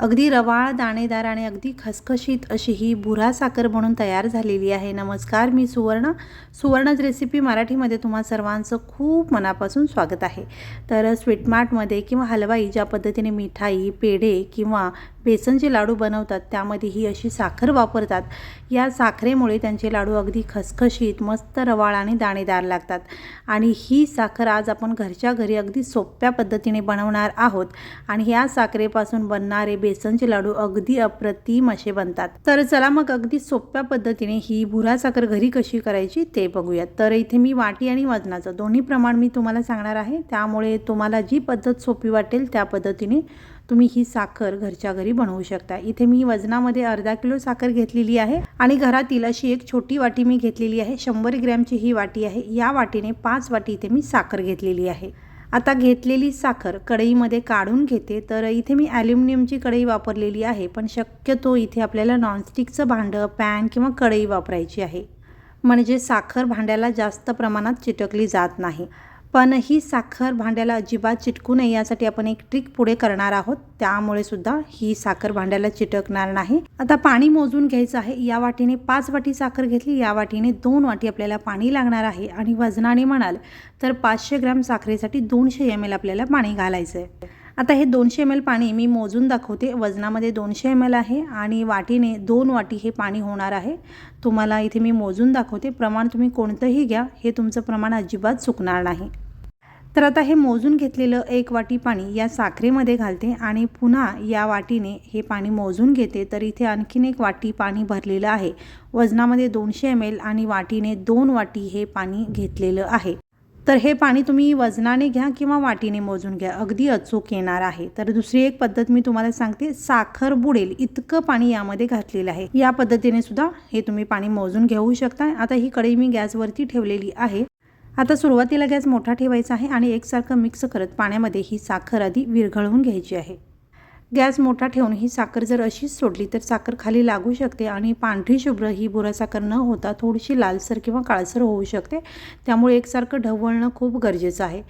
अगदी रवाळ दाणेदार आणि अगदी खसखशीत अशी ही भुरा साखर म्हणून तयार झालेली आहे. नमस्कार मी सुवर्ण. सुवर्णच रेसिपी मराठीमध्ये तुम्हा सर्वांचं खूप मनापासून स्वागत आहे. तर स्वीटमार्टमध्ये किंवा हलवाई ज्या पद्धतीने मिठाई पेढे किंवा बेसनचे लाडू बनवतात त्यामध्ये ही अशी साखर वापरतात. या साखरेमुळे त्यांचे लाडू अगदी खसखशीत मस्त रवाळ आणि दाणेदार लागतात. आणि ही साखर आज आपण घरच्या घरी अगदी सोप्या पद्धतीने बनवणार आहोत. आणि या साखरेपासून बनणारे बेसनचे लाडू अगदी अप्रतिम असे बनतात. तर चला मग अगदी सोप्या पद्धतीने ही भुरा साखर घरी कशी करायची ते बघूयात. तर इथे मी वाटी आणि वजनाचं दोन्ही प्रमाण मी तुम्हाला सांगणार आहे. त्यामुळे तुम्हाला जी पद्धत सोपी वाटेल त्या पद्धतीने तुम्ही ही साखर घरच्या घरी बनवू शकता. इथे मी वजनामध्ये अर्धा किलो साखर घेतलेली आहे आणि घरातील अशी एक छोटी वाटी मी घेतलेली आहे. शंभर ग्रॅमची ही वाटी आहे. या वाटीने पाच वाटी इथे मी साखर घेतलेली आहे. आता घेतलेली साखर कढईमध्ये काढून घेते. तर इथे मी ॲल्युमिनियमची कढई वापरलेली आहे पण शक्यतो इथे आपल्याला नॉनस्टिकचं भांडं पॅन किंवा कढई वापरायची आहे. म्हणजे साखर भांड्याला जास्त प्रमाणात चिटकली जात नाही. पण ही साखर भांड्याला अजिबात चिटकू नये यासाठी आपण एक ट्रिक पुढे करणार आहोत. त्यामुळे सुद्धा ही साखर भांड्याला चिटकणार नाही. आता पाणी मोजून घ्यायचं आहे. या वाटीने पाच वाटी साखर घेतली. या वाटीने दोन वाटी आपल्याला पाणी लागणार आहे. आणि वजनाने म्हणाल तर पाचशे ग्रॅम साखरेसाठी दोनशे एम एल आपल्याला पाणी घालायचं आहे आता हे दोनशे एम एल पाणी मी मोजून दाखवते. वजनामध्ये दोनशे एम एल आहे आणि वाटीने दोन वाटी हे पाणी होणार आहे. तुम्हाला इथे मी मोजून दाखवते. प्रमाण तुम्ही कोणतंही घ्या. हे तुमचं प्रमाण अजिबात चुकणार नाही. तर आता हे मोजून घेतलेलं एक वाटी पाणी या साखरेमध्ये घालते आणि पुन्हा या वाटीने हे पाणी मोजून घेते. तर इथे आणखीन एक वाटी पाणी भरलेलं आहे. वजनामध्ये दोनशे एम एल आणि वाटीने दोन वाटी हे पाणी घेतलेलं आहे. तर हे पाणी तुम्ही वजनाने घ्या किंवा वाटीने मोजून घ्या. अगदी अचूक येणार आहे. तर दुसरी एक पद्धत मी तुम्हाला सांगते. साखर बुडेल इतकं पाणी यामध्ये घातलेलं आहे. या पद्धतीने सुद्धा हे तुम्ही पाणी मोजून घेऊ शकता. आता ही कढई मी गॅसवरती ठेवलेली आहे. आता सुरुवातीला गॅस मोठा ठेवायचा आहे आणि एकसारखं मिक्स करत पाण्यामध्ये ही साखर आधी विरघळवून घ्यायची आहे. गॅस मोठा ठेवून ही साखर जर अशीच सोडली तर साखर खाली लागू शकते आणि पांढरी शुभ्र ही बुरा साखर न होता थोडीशी लालसर किंवा काळसर होऊ शकते. त्यामुळे एकसारखं ढवळणं खूप गरजेचं आहे.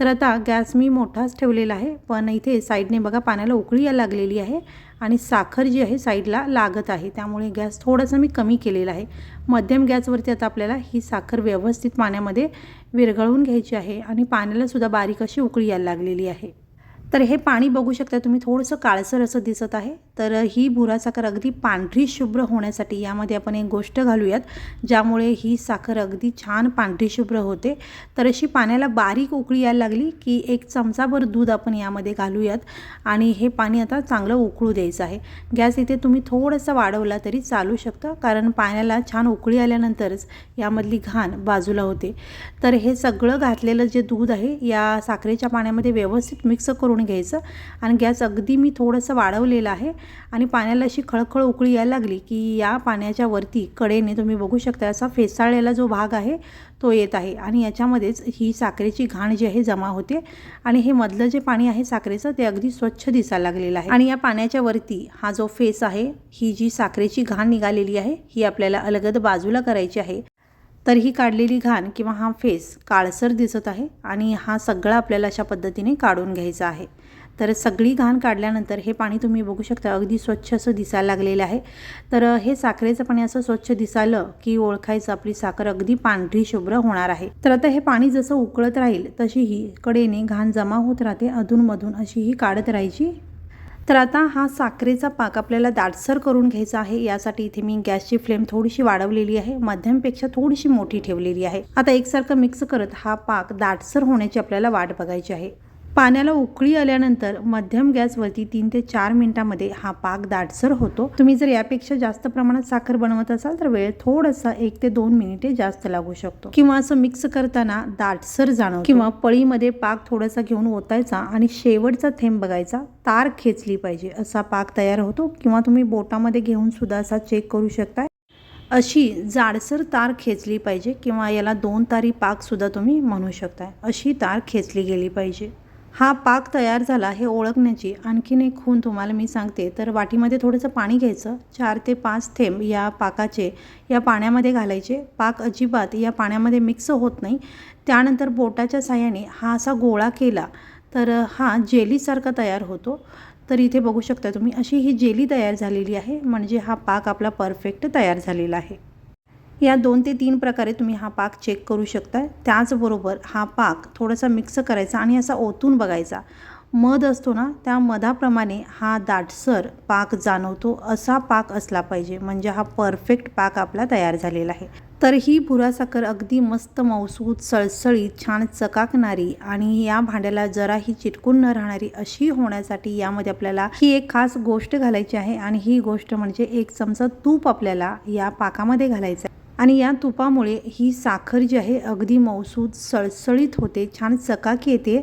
तर आता गॅस मी मोठाच ठेवलेला आहे पण इथे साईडने बघा पाण्याला उकळी या लागलेली आहे आणि साखर जी आहे साईडला लागत आहे. त्यामुळे गॅस थोडासा मी कमी केलेला आहे. मध्यम गॅसवरती आता आपल्याला ही साखर व्यवस्थित पाण्यामध्ये विरघळवून घ्यायची आहे आणि पाण्यालासुद्धा बारीक अशी उकळी यायला लागलेली आहे. तर हे पाणी बघू शकता तुम्ही थोडंसं काळसर असं दिसत आहे. तर ही भुरा साखर अगदी पांढरी शुभ्र होण्यासाठी यामध्ये आपण एक गोष्ट घालूयात ज्यामुळे ही साखर अगदी छान पांढरी शुभ्र होते. तर अशी पाण्याला बारीक उकळी यायला लागली की एक चमचाभर दूध आपण यामध्ये घालूयात आणि हे पाणी आता चांगलं उकळू द्यायचं आहे. गॅस इथे तुम्ही थोडासा वाढवला तरी चालू शकतं कारण पाण्याला छान उकळी आल्यानंतरच यामधली घाण बाजूला होते. तर हे सगळं घातलेलं जे दूध आहे या साखरेच्या पाण्यामध्ये व्यवस्थित मिक्स करून घ्यायचं. आणि गॅस अगदी मी थोडंसं वाढवलेलं आहे. आणि पाण्याला अशी खळखळ उकळी यायला लागली की या पाण्याच्या वरती कडेने तुम्ही बघू शकता असा फेसाळलेला जो भाग आहे तो येत आहे. आणि याच्यामध्येच ही साखरेची घाण जी आहे जमा होते. आणि हे मधलं जे पाणी आहे साखरेचं ते अगदी स्वच्छ दिसायला लागलेलं आहे. आणि या पाण्याच्या वरती हा जो फेस आहे ही जी साखरेची घाण निघालेली आहे ही आपल्याला अलगद बाजूला करायची आहे. तर ही काढलेली घाण किंवा हा फेस काळसर दिसत आहे आणि हा सगळा आपल्याला अशा पद्धतीने काढून घ्यायचा आहे. तर सगळी घाण काढल्यानंतर हे पाणी तुम्ही बघू शकता अगदी स्वच्छ असं दिसायला लागलेलं आहे. तर हे साखरेचं पाणी असं स्वच्छ दिसालं की ओळखायचं आपली साखर अगदी पांढरी शुभ्र होणार आहे. तर आता हे पाणी जसं उकळत राहील तशी ही कडेने घाण जमा होत राहते अधूनमधून अशी ही काढत राहायची तर आता हा साखरेचा पाक आपल्याला दाटसर करून घ्यायचा आहे. यासाठी इथे मी गॅसची फ्लेम थोडीशी वाढवलेली आहे. मध्यमपेक्षा थोडीशी मोठी ठेवलेली आहे. आता एकसारखं मिक्स करत हा पाक दाटसर होण्याची आपल्याला वाट बघायची आहे. पाण्याला उकळी आल्यानंतर मध्यम गॅसवरती तीन ते चार मिनिटांमध्ये हा पाक दाटसर होतो. तुम्ही जर यापेक्षा जास्त प्रमाणात साखर बनवत असाल तर वेळ थोडासा एक ते दोन मिनिटे जास्त लागू शकतो. किंवा असं मिक्स करताना दाटसर जाणं किंवा पळीमध्ये पाक थोडासा घेऊन ओतायचा आणि शेवटचा थेंब बघायचा तार खेचली पाहिजे असा पाक तयार होतो. किंवा तुम्ही बोटामध्ये घेऊन सुद्धा असा चेक करू शकता अशी जाडसर तार खेचली पाहिजे किंवा याला दोन तारी पाकसुद्धा तुम्ही म्हणू शकता अशी तार खेचली गेली पाहिजे. हा पाक तयार झाला हे ओळखण्याची आणखीन एक खूण तुम्हाला मी सांगते. तर वाटीमध्ये थोडंसं पाणी घ्यायचं. चार ते पाच थेंब या पाकाचे या पाण्यामध्ये घालायचे. पाक अजिबात या पाण्यामध्ये मिक्स होत नाही. त्यानंतर बोटाच्या साह्याने हा असा गोळा केला तर हा जेलीसारखा तयार होतो. तर इथे बघू शकता तुम्ही अशी ही जेली तयार झालेली आहे. म्हणजे हा पाक आपला परफेक्ट तयार झालेला आहे. या दोन ते तीन प्रकारे तुम्ही हा पाक चेक करू शकता त्याचबरोबर हा पाक थोडासा मिक्स करायचा आणि असा ओतून बघायचा. मध असतो ना त्या मधाप्रमाणे हा दाटसर पाक जाणवतो. असा पाक असला पाहिजे म्हणजे हा परफेक्ट पाक आपला तयार झालेला आहे. तर ही भुरा साखर अगदी मस्त मौसूद सळसळीत छान चकाकणारी आणि या भांड्याला जराही चिटकून न राहणारी अशी होण्यासाठी यामध्ये आपल्याला ही एक खास गोष्ट घालायची आहे. आणि ही गोष्ट म्हणजे एक चमचा तूप आपल्याला या पाकामध्ये घालायचं आहे. आणि या तुपामुळे ही साखर जी आहे अगदी मौसूद सळसळीत होते छान चकाकी येते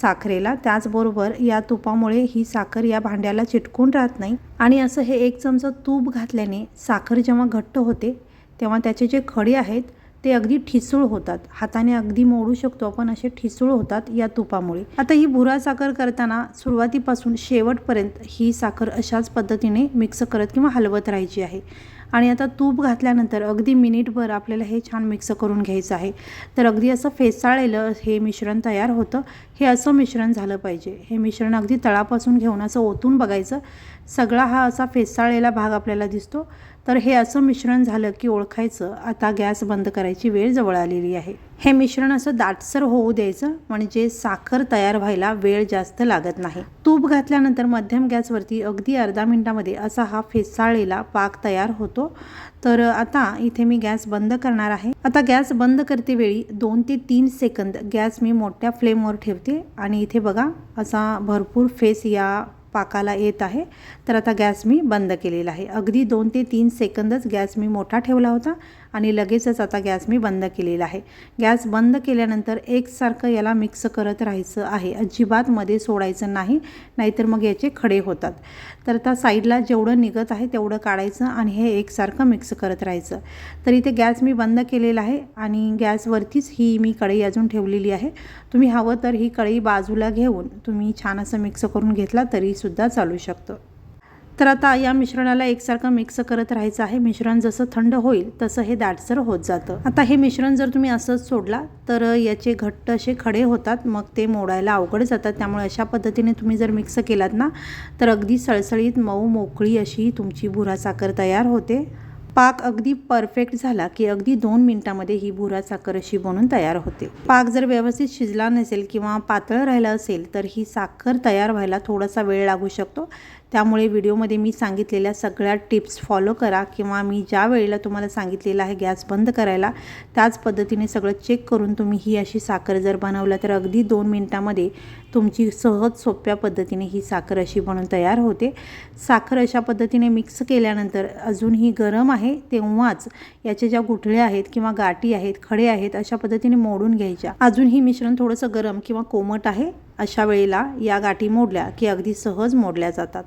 साखरेला. त्याचबरोबर या तुपामुळे ही साखर या भांड्याला चिटकून राहत नाही. आणि असं हे एक चमचा तूप घातल्याने साखर जेव्हा घट्ट होते तेव्हा त्याचे जे खडे आहेत ते अगदी ठिसूळ होतात. हाताने अगदी मोडू शकतो आपण असे ठिसूळ होतात या तुपामुळे. आता ही भुरा साखर करताना सुरुवातीपासून शेवटपर्यंत ही साखर अशाच पद्धतीने मिक्स करत किंवा हलवत राहायची आहे. आणि आता तूप घातल्यानंतर अगदी मिनिटभर आपल्याला हे छान मिक्स करून घ्यायचं आहे. तर अगदी असं फेसाळलेलं हे मिश्रण तयार होतं. हे असं मिश्रण झालं पाहिजे. हे मिश्रण अगदी तळापासून घेऊन असं ओतून बघायचं. सगळा हा असा फेसाळलेला भाग आपल्याला दिसतो. तर हे असं मिश्रण झालं की ओळखायचं. आता गॅस बंद करायची वेळ जवळ आलेली आहे. हे मिश्रण असं दाटसर होऊ द्यायचं. म्हणजे साखर तयार व्हायला वेळ जास्त लागत नाही. तूप घातल्यानंतर मध्यम गॅसवरती अगदी अर्धा मिनिटामध्ये असा हा फेसाळलेला पाक तयार होतो. तर आता इथे मी गॅस बंद करणार आहे. आता गॅस बंद करते वेळी दोन ते तीन सेकंद गॅस मी मोठ्या फ्लेमवर ठेवते. आणि इथे बघा असा भरपूर फेस या पाकाला येत आहे. तर आता गॅस मी बंद केलेला आहे. अगदी दोन ते तीन सेकंदच गॅस मी मोठा ठेवला होता. आणि लगेचच आता गॅस मी बंद केलेला आहे. गॅस बंद केल्यानंतर एकसारखं याला मिक्स करत राहायचं आहे. अजिबात मध्ये सोडायचं नाही नाहीतर मग याचे खडे होतात. तर त्या साईडला जेवढं निघत आहे तेवढं काढायचं आणि हे एकसारखं मिक्स करत राहायचं. तर इथे गॅस मी बंद केलेला आहे आणि गॅसवरतीच ही मी कढई अजून ठेवलेली आहे. तुम्ही हवं तर ही कढई बाजूला घेऊन तुम्ही छान असं मिक्स करून घेतला तरीसुद्धा चालू शकतं. तर आता या मिश्रणाला एकसारखं मिक्स करत राहायचं आहे. मिश्रण जसं थंड होईल तसं हे दाटसर होत जातं. आता हे मिश्रण जर तुम्ही असंच सोडला तर याचे घट्ट असे खडे होतात. मग ते मोडायला अवघड जातात. त्यामुळे अशा पद्धतीने तुम्ही जर मिक्स केलात ना तर अगदी सळसळीत मऊ मोकळी अशी तुमची भुरा साखर तयार होते. पाक अगदी परफेक्ट झाला की अगदी दोन मिनिटामध्ये ही भुरा साखर अशी बनून तयार होते. पाक जर व्यवस्थित शिजला नसेल किंवा पातळ राहिला असेल तर ही साखर तयार व्हायला थोडासा वेळ लागू शकतो. त्यामुळे व्हिडिओमध्ये मी सांगितलेल्या सगळ्या टिप्स फॉलो करा किंवा मी ज्या वेळेला तुम्हाला सांगितलेलं आहे गॅस बंद करायला त्याच पद्धतीने सगळं चेक करून तुम्ही ही अशी साखर जर बनवलं तर अगदी दोन मिनटामध्ये तुमची सहज सोप्या पद्धतीने ही साखर अशी बनून तयार होते. साखर अशा पद्धतीने मिक्स केल्यानंतर अजूनही गरम आहे तेव्हाच याच्या ज्या गुठळ्या आहेत किंवा गाठी आहेत खडे आहेत अशा पद्धतीने मोडून घ्यायच्या. अजून ही मिश्रण थोडंसं गरम किंवा कोमट आहे. अशा वेळेला या गाठी मोडल्या की अगदी सहज मोडल्या जातात.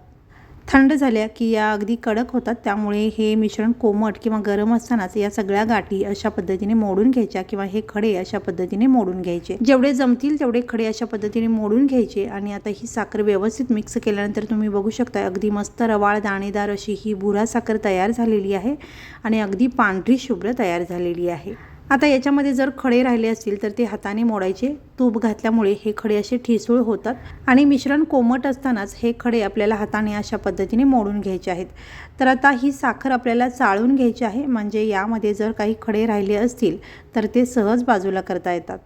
थंड झाल्या की या अगदी कडक होतात त्यामुळे हे मिश्रण कोमट किंवा गरम असतानाच या सगळ्या गाठी अशा पद्धतीने मोडून घ्यायच्या किंवा हे खडे अशा पद्धतीने मोडून घ्यायचे. जेवढे जमतील तेवढे खडे अशा पद्धतीने मोडून घ्यायचे आणि आता ही साखर व्यवस्थित मिक्स केल्यानंतर तुम्ही बघू शकता अगदी मस्त रवाळ दाणेदार अशी ही भुरा साखर तयार झालेली आहे आणि अगदी पांढरी शुभ्र तयार झालेली आहे. आता याच्यामध्ये जर खडे राहिले असतील तर ते हाताने मोडायचे. तूप घातल्यामुळे हे खडे असे ठिसूळ होतात. आणि मिश्रण कोमट असतानाच हे खडे आपल्याला हाताने अशा पद्धतीने मोडून घ्यायचे आहेत. तर आता ही साखर आपल्याला चाळून घ्यायची आहे. म्हणजे यामध्ये जर काही खडे राहिले असतील तर ते सहज बाजूला करता येतात.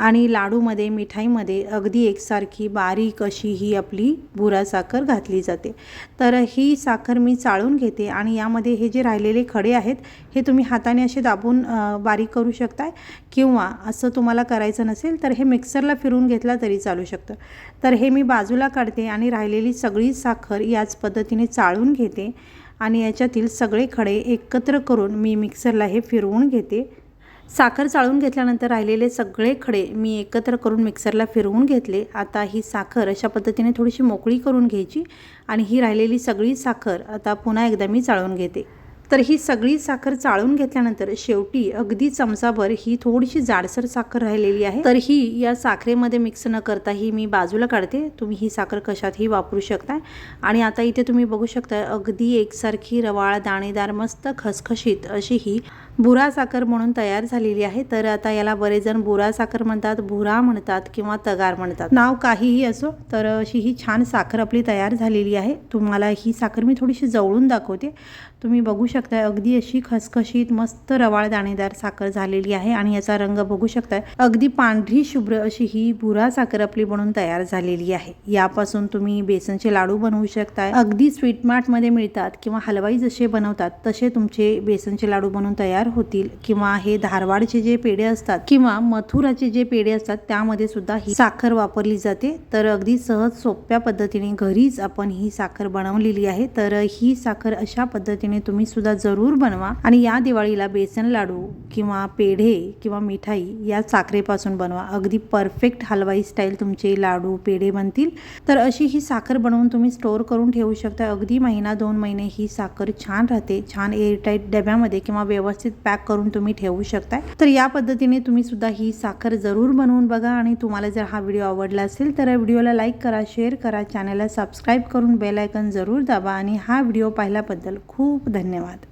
आणि लाडूमध्ये मिठाईमध्ये अगदी एकसारखी बारीक अशी ही आपली बुरा साखर घातली जाते. तर ही साखर मी चाळून घेते आणि यामध्ये हे जे राहिलेले खडे आहेत हे तुम्ही हाताने असे दाबून बारीक करू शकताय किंवा असं तुम्हाला करायचं नसेल तर हे मिक्सरला फिरून घेतला तरी चालू शकतं. तर हे मी बाजूला काढते आणि राहिलेली सगळी साखर याच पद्धतीने चाळून घेते आणि याच्यातील सगळे खडे एकत्र करून मी मिक्सरला हे फिरवून घेते. साखर चाळून घेतल्यानंतर राहिलेले सगळे खडे मी एकत्र करून मिक्सरला फिरवून घेतले. आता ही साखर अशा पद्धतीने थोडीशी मोकळी करून घ्यायची आणि ही राहिलेली सगळी साखर आता पुन्हा एकदा मी चाळून घेते. तर ही सगळी साखर चाळून घेतल्यानंतर शेवटी अगदी चमचाभर ही थोडीशी जाडसर साखर राहिलेली आहे. तर ही या साखरेमध्ये मिक्स न करता ही मी बाजूला काढते. तुम्ही ही साखर कशातही वापरू शकता आणि आता इथे तुम्ही बघू शकता अगदी एकसारखी रवाळ दाणेदार मस्त खसखशीत अशी ही बुरा साखर म्हणून तयार झालेली आहे. तर आता याला बरेच जण बुरा साखर म्हणतात भुरा म्हणतात किंवा तगार म्हणतात. नाव काहीही असो तर अशी ही छान साखर आपली तयार झालेली आहे. तुम्हाला ही साखर मी थोडीशी जवळून दाखवते. तुम्ही बघू शकताय अगदी अशी खसखशीत मस्त रवाळ दाणेदार साखर झालेली आहे आणि याचा रंग बघू शकताय. अगदी पांढरी शुभ्र अशी ही भुरा साखर आपली बनून तयार झालेली आहे. यापासून तुम्ही बेसनचे लाडू बनवू शकताय. अगदी स्वीट मार्टमध्ये मिळतात किंवा हलवाई जसे बनवतात तसे तुमचे बेसनचे लाडू बनवून तयार होतील किंवा हे धारवाडचे जे पेढे असतात किंवा मथुराचे जे पेढे असतात त्यामध्ये सुद्धा ही साखर वापरली जाते. तर अगदी सहज सोप्या पद्धतीने घरीच आपण ही साखर बनवलेली आहे. तर ही साखर अशा पद्धतीने तुम्ही सुद्धा जरूर बनवा. आणि या दिवाळीला बेसन लाडू किंवा पेढे किंवा मिठाई या साखरेपासून बनवा. अगदी परफेक्ट हलवाई स्टाईल तुमचे लाडू पेढे बनतील. तर अशी ही साखर बनवून तुम्ही स्टोअर करून ठेवू शकता. अगदी महिना दोन महिने ही साखर छान राहते. छान एअरटाईट डब्यामध्ये किंवा व्यवस्थित पॅक करून तुम्ही ठेवू शकताय. तर या पद्धतीने तुम्ही सुद्धा ही साखर जरूर बनवून बघा आणि तुम्हाला जर हा व्हिडिओ आवडला असेल तर व्हिडिओला लाईक करा शेअर करा चॅनलला सबस्क्राईब करून बेलायकन जरूर दाबा आणि हा व्हिडिओ पाहिल्याबद्दल खूप धन्यवाद.